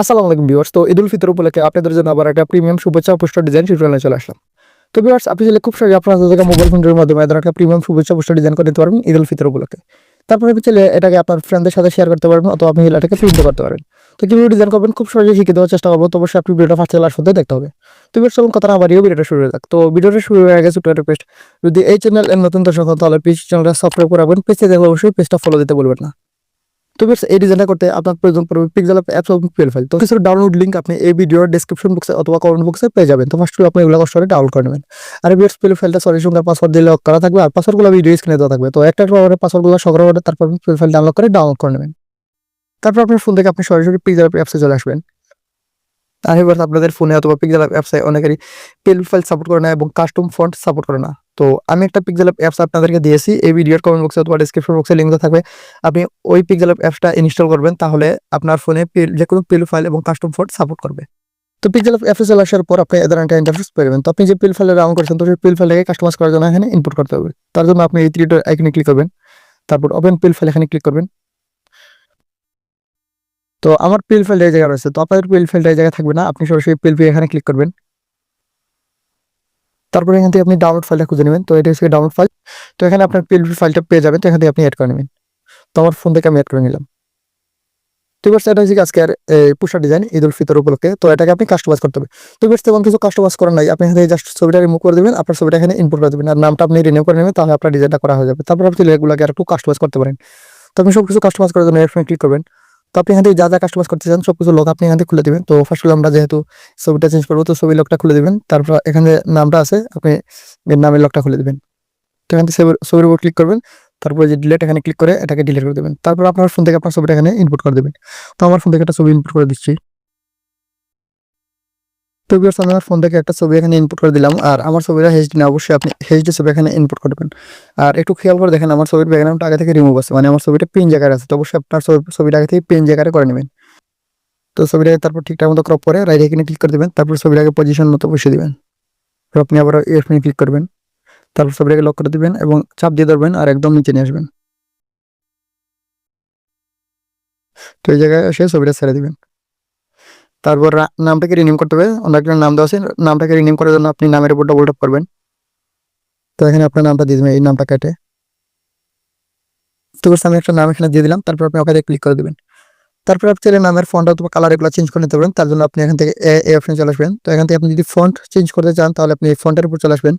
আসসালামু আলাইকুম ভিউয়ার্স। তো ঈদুল ফিতর উপলক্ষে আপনাদের জন্য আবার একটা প্রিমিয়াম শুভেচ্ছা পোস্টার ডিজাইন টিউটোরিয়ালে চলে আসলাম। তো ভিউয়ার্স, আপনি চাইলে খুব সহজে আপনার থাকা মোবাইল ফোনের মাধ্যমে এদের একটা প্রিমিয়াম শুভেচ্ছা পোস্টার ডিজাইন করে দিতে পারবেন ঈদুল ফিতর উপলক্ষে। তারপরে আপনি চাইলে এটাকে আপনার ফ্রেন্ডদের সাথে শেয়ার করতে পারবেন অথবা আপনি এটাকে প্রিন্ট করতে পারেন তো কীভাবে ডিজাইন করবেন খুব সহজে শিখে দেওয়ার চেষ্টা করব, তো অবশ্যই আপনি ভিডিওটা ফার্স্ট লাস্ট হতে দেখতে হবে। তো ভিউয়ার্স তখন কথা না বাড়িয়ে ভিডিওটা শুরু হয়ে যাক। তো ভিডিওটা শুরু হয়ে গেছে ছোটো একটা পেস্ট যদি এই চ্যানেল নতুন দর্শক তাহলে পেজ চ্যানেলটা সাবস্ক্রাইব করে রাখবেন। পেজে দেখলে অবশ্যই পেজটা ফলো দিতে বলবেন না। তো এই ডিজাইনটা করতে আপনার প্রয়োজন পড়বে পিক্সেল অ্যাপস এবং পিএল ফাইল তো কিছু ডাউনলোড লিঙ্ক আপনি এই ভিডিওর ডেসক্রিপশন বক্সে অথবা কমেন্ট বক্সে পেয়ে যাবেন। তো ফার্স্ট আপনি এগুলো কষ্ট করে ডাউনলোড করে নেবেন। আর ভিউয়ার্স পিএল ফাইলটা সরি সঙ্গে পাসওয়ার্ড দিয়ে লক করা থাকবে। আর পাসওয়ার্ডগুলো ভিডিও স্ক্রিনে দেওয়া থাকবে। তো একটা একটা পাসওয়ার্ডগুলো সংগ্রহ করে তারপর আপনি পিএল ফাইল ডাউনলোড করে ডাউনলোড করে নেবেন। তারপর আপনার ফোন থেকে আপনি সরাসরি পিক্সেল অ্যাপসে চলে আসবেন। আর এবার আপনাদের ফোনে অথবা পিক্সেল অ্যাপসে অনেকেরই পিএল ফাইল সাপোর্ট করে না এবং কাস্টম ফন্ট সাপোর্ট করে না। তো আমি একটা পিক্সেল অ্যাপস আপনাদেরকে দিয়েছি, এই ভিডিওর কমেন্ট বক্সে অথবা ডিসক্রিপশন বক্সে লিঙ্ক থাকবে। আপনি ওই পিক্সেল অ্যাপসটা ইনস্টল করবেন, তাহলে আপনার ফোনে যে কোনো পিল ফাইল এবং কাস্টম ফন্ট সাপোর্ট করবে। তো পিক্সেল অ্যাপসে চলে আসার পর আপনি এদের একটা ইন্টারফেস পাবেন তো আপনি যে পিল ফাইলে রাউন্ড করছেন, তো সেই পিল ফাইলকে কাস্টমাইজ করার জন্য এখানে ইনপুট করতে হবে। তার জন্য আপনি এই থ্রিটার আইকনে ক্লিক করবেন, তারপর ওপেন পিল ফাইল এখানে ক্লিক করবেন। তো আমার পিল ফাইল এই জায়গায় রয়েছে। তো আপনাদের পিল ফাইলটা এই জায়গায় থাকবে না, আপনি সরাসরি পিল পি এখানে ক্লিক করবেন। তারপরে এখান থেকে আপনি ডাউনলোড ফাইলটা খুঁজে নেবেন। তো এটা হচ্ছে ডাউনলোড ফাইল তো এখানে আপনার পিএলপি ফাইলটা পেয়ে যাবেন। তো এখান থেকে আপনি অ্যাড করে নেবেন। তো আমার ফোন থেকে আমি অ্যাড করে নিলাম। তো এবার এটা হচ্ছে আজকের পুষা ডিজাইন ঈদ উল ফিতর উপলক্ষে। তো এটাকে আপনি কাস্টমাইজ করতে হবে। তো এবার তেমন কিছু কাস্টমাইজ করার নাই। আপনি এখান জাস্ট ছবিটা রিমুভ করে দেবেন। আপনার ছবিটা এখানে ইনপুট করে দেবেন। আর নামটা আপনি রিনিউ করে নেবেন। তাহলে আপনার ডিজাইনটা করা হয়ে যাবে। তারপর আপনি এগুলোকে আর একটু কাস্টমাইজ করতে পারেন। তো আপনি সব কিছু কাস্টমাইজ করার জন্য এখানে ক্লিক করবেন। তো আপনি এখান থেকে যা যা কাস্টমাইজ করতে চান সব কিছু লোক আপনি এখান থেকে খুলে দেবেন। তো ফার্স্ট আমরা যেহেতু ছবিটা চেঞ্জ করব, তো ছবি লকটা খুলে দেবেন। তারপর এখানে নামটা আছে, আপনি নামের লকটা খুলে দেবেন। তো এখান থেকে ছবির উপর ক্লিক করবেন। তারপরে যে ডিলেট এখানে ক্লিক করে, এটাকে ডিলেট করে দেবেন। তারপর আপনার ফোন থেকে আপনার ছবিটা এখানে ইনপুট করে দেবেন। তো আমার ফোন থেকে একটা ছবি ইনপুট করে দিচ্ছি। তো আমি আমার ফোন থেকে একটা ছবি এখানে ইনপুট করে দিলাম। আর আমার ছবিটা এইচডি না, অবশ্যই আপনি এইচডি ছবি এখানে ইনপুট করবেন আর একটু খেয়াল করে দেখেন, আমার ছবির ব্যাকগ্রাউন্ডটা আগে থেকে রিমুভ আছে। মানে আমার ছবিটা পিন জায়গায় আছে। তো অবশ্যই আপনার ছবি- ছবিটা আগে থেকে পিন জায়গায় করে নেবেন। তো ছবিটাকে তারপর ঠিকঠাক মতো ক্রপ করে রাইট এখানে ক্লিক করে দেবেন। তারপর ছবিটাকে পজিশন মতো বসিয়ে দেবেন। আপনি আবার এখানে ক্লিক করবেন। তারপর ছবিটাকে লক করে দিবেন এবং চাপ দিয়ে ধরবেন আর একদম নিচে নিয়ে আসবেন। তো এই জায়গায় এসে ছবিটা ছেড়ে দিবেন। তারপর নামটাকে রিনিম করতে হবে। অন্য একটা নাম দেওয়া আছে। নামটাকে রিনিম করার জন্য আপনি নামের উপর ডবল ট্যাপ করবেন। তো এখানে আপনার নামটা দিয়ে দেবেন, এই নামটা কেটে। তো আমি একটা নাম এখানে দিয়ে দিলাম, তারপর আপনি ওখানে ক্লিক করে দেবেন। তারপর আপনি চাইলে নামের ফন্ট অথবা কালার এগুলো চেঞ্জ করে নিতে পারেন, তার জন্য আপনি এখান থেকে এই অপশনে চলে আসবেন। তো এখান থেকে আপনি যদি ফন্ট চেঞ্জ করতে চান, তাহলে আপনি এই ফন্টের উপর চলে আসবেন।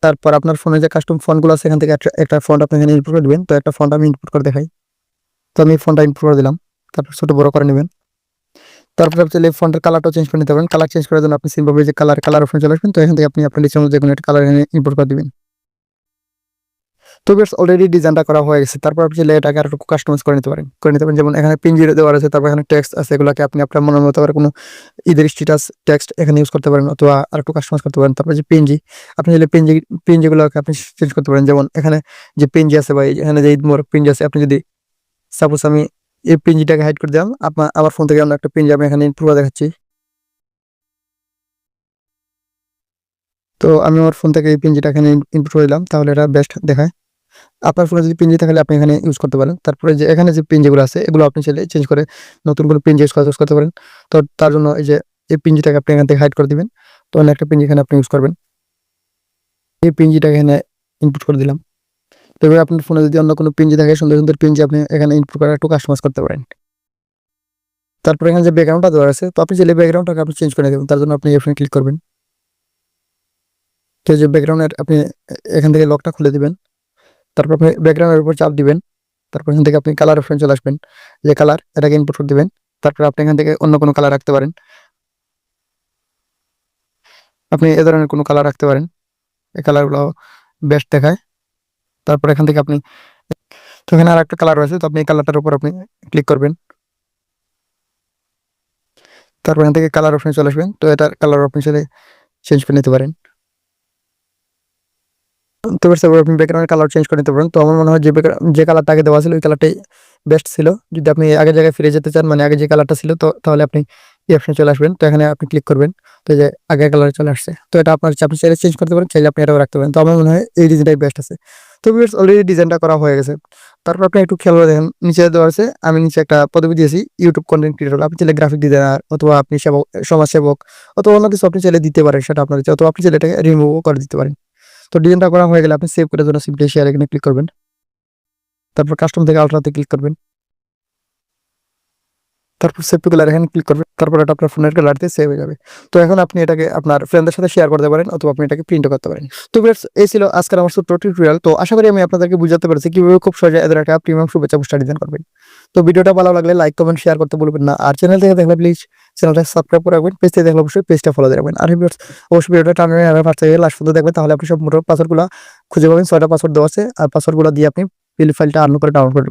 তারপর আপনার ফোনে যে কাস্টম ফন্টগুলো আছে, এখান থেকে একটা- একটা ফন্ট আপনি এখানে ইনপুট করে দেবেন। তো একটা ফন্ট আমি ইনপুট করে দেখাই। তো আমি ফোনটা ইনপুট করে দিলাম। তারপর ছোটো বড় করে নেবেন। তারপর আপনি চাইলে ফন্টের কালারটাও চেঞ্জ করে নিতে পারেন। কালার চেঞ্জ করার জন্য আপনি সিম্পল যে কালার কালার অপশনে চলে আসবেন, তো এখান থেকে আপনি আপনার ইচ্ছা মতো কোনো একটা কালার এখানে ইনপুট করে দিবেন। তো বেশ অলরেডি ডিজাইনটা করা হয়ে গেছে। তারপর আপনি চাইলে এটাকে আর একটু কাস্টমাইজ করে নিতে পারেন। করে নিতে পারেন, যেমন এখানে পিনজিরে দেওয়া আছে তারপর এখানে টেক্সট আছে, এগুলোকে আপনি আপনার মনের মতো করে কোনো ঈদের স্ট্যাটাস টেক্সট এখানে ইউজ করতে পারেন, অথবা আর একটু কাস্টমাইজ করতে পারেন। তারপর যে পিনজি আপনি চাইলে পিনজি পিনজিগুলোকে আপনি চেঞ্জ করতে পারেন, যেমন এখানে যে পিনজি আছে বা এখানে যে ঈদ মোর পিনজি আছে, আপনি যদি সাপোজ আমি এই পিঞ্জিটাকে হাইড করে দিলাম আপনার আমার ফোন থেকে আমরা একটা পিঞ্জি আমি এখানে পুরো দেখাচ্ছি। তো আমি আমার ফোন থেকে এই পিঞ্জিটা এখানে ইনপুট করে দিলাম, তাহলে এটা বেস্ট দেখায়। আপনার ফোনে যদি পিঞ্জি থাকলে আপনি এখানে ইউজ করতে পারেন। তারপরে যে এখানে যে পিঞ্জিগুলো আছে, এগুলো আপনি চাইলে চেঞ্জ করে নতুন কোনো পিন ইউজ ইউজ করতে পারেন। তো তার জন্য এই যে, এই পিঞ্জিটাকে আপনি এখান থেকে হাইড করে দিবেন। তো অন্য একটা পিনজি এখানে আপনি ইউজ করবেন। এই পিনজিটাকে এখানে ইনপুট করে দিলাম। তো এবার আপনার ফোনে যদি অন্য কোনো পিঞ্জি থাকে, সুন্দর সুন্দর পিঞ্জি আপনি এখানে ইনপুট করে একটু কাস্টমাইজ করতে পারেন। তারপরে এখানে যে ব্যাকগ্রাউন্ডটা দেওয়া আছে, তো আপনি চাইলে ব্যাকগ্রাউন্ডটাকে আপনি চেঞ্জ করে দেবেন তার জন্য আপনি এখানে ক্লিক করবেন। তো যে ব্যাকগ্রাউন্ডের আপনি এখান থেকে লকটা খুলে দিবেন, তারপর আপনি ব্যাকগ্রাউন্ডের উপর চাপ দিবেন, তারপর এখান থেকে আপনি কালার অপশন চলে আসবেন, যে কালার এটাকে ইনপুট করে দিবেন, তারপর আপনি এখান থেকে অন্য কোনো কালার রাখতে পারেন। আপনি এ ধরনের কোনো কালার রাখতে পারেন, এই কালারগুলো বেস্ট দেখায়। তারপর এখান থেকে আপনি, তো এখানে আর একটা কালার রয়েছে, তো আপনি এই কালারটার উপর আপনি ক্লিক করবেন। তারপর এখান থেকে কালার অপশনে চলে আসবেন, তো এটার কালার সাথে চেঞ্জ করে নিতে পারেন। তো আপনি ব্যাকগ্রাউন্ডের কালার চেঞ্জ করে নিতে পারেন। তো আমার মনে হয় যে যে কালারটা আগে দেওয়া ছিল, ওই কালারটাই বেস্ট ছিল। যদি আপনি আগের জায়গায় ফিরে যেতে চান মানে আগে যে কালারটা ছিল, তো তাহলে আপনি এই অপশনে চলে আসবেন। তো এখানে আপনি ক্লিক করবেন। তো যে আগের কালার চলে আসছে। তো এটা আপনার আপনি চাইলে চেঞ্জ করতে পারেন, চাইলে আপনি এটাও রাখতে পারেন। তো আমার মনে হয় এই ডিজাইনটাই বেস্ট আছে। তো ভিউয়ার্স অলরেডি ডিজাইনটা করা হয়ে গেছে। তারপর আপনি একটু খেয়াল দেখেন, নিচে দেওয়া আছে, আমি নিচে একটা পদবি দিয়েছি ইউটিউব কন্টেন্ট ক্রিয়েটর আপনি চাইলে গ্রাফিক ডিজাইনার অথবা আপনি সেবক, সমাজসেবক অথবা অন্য কিছু আপনি চাইলে দিতে পারেন, সেটা আপনার অথবা আপনি চাইলে এটাকে রিমুভও করে দিতে পারেন। তো ডিজাইনটা করা হয়ে গেলে আপনি সেভ করে জন্য সিম্পলি শেয়ার এখানে ক্লিক করবেন। তারপর কাস্টম থেকে আলট্রাতে ক্লিক করবেন। তারপর সেভ টু এখানে ক্লিক করবেন তারপর এটা আপনার ফোনের কালারতে সেভ হয়ে যাবে। তো এখন আপনি এটাকে আপনার ফ্রেন্ডদের সাথে শেয়ার করতে পারেন অথবা আপনি এটাকে প্রিন্ট করতে পারেন। তো ভিউয়ার্স এই ছিল আজকের আমার ছোট্ট টিউটোরিয়াল তো আশা করি আমি আপনাদেরকে বুঝাতে পেরেছি কীভাবে খুব সহজে এদের একটা প্রিমিয়াম শুভেচ্ছা পোস্টার ডিজাইন করবেন। তো ভিডিওটা ভালো লাগলে লাইক কমেন্ট শেয়ার করতে বলবেন না। আর চ্যানেল থেকে দেখলে প্লিজ চ্যানেলটা সাবস্ক্রাইব করে রাখবেন পেজ থেকে দেখলে অবশ্যই পেজটা ফলো দিয়ে রাখবেন। আর ভিউয়ার্স অবশ্যই ভিডিওটা টানে আর ফার্স্ট থেকে লাস্ট পর্যন্ত দেখবেন, তাহলে আপনি সব মোটর পাসওয়ার্ডগুলো খুঁজে পাবেন, ছয়টা পাসওয়ার্ড দেওয়া আছে। আর পাসওয়ার্ডগুলো দিয়ে আপনি পিএল ফাইলটা আর্ন করে ডাউনলোড করবেন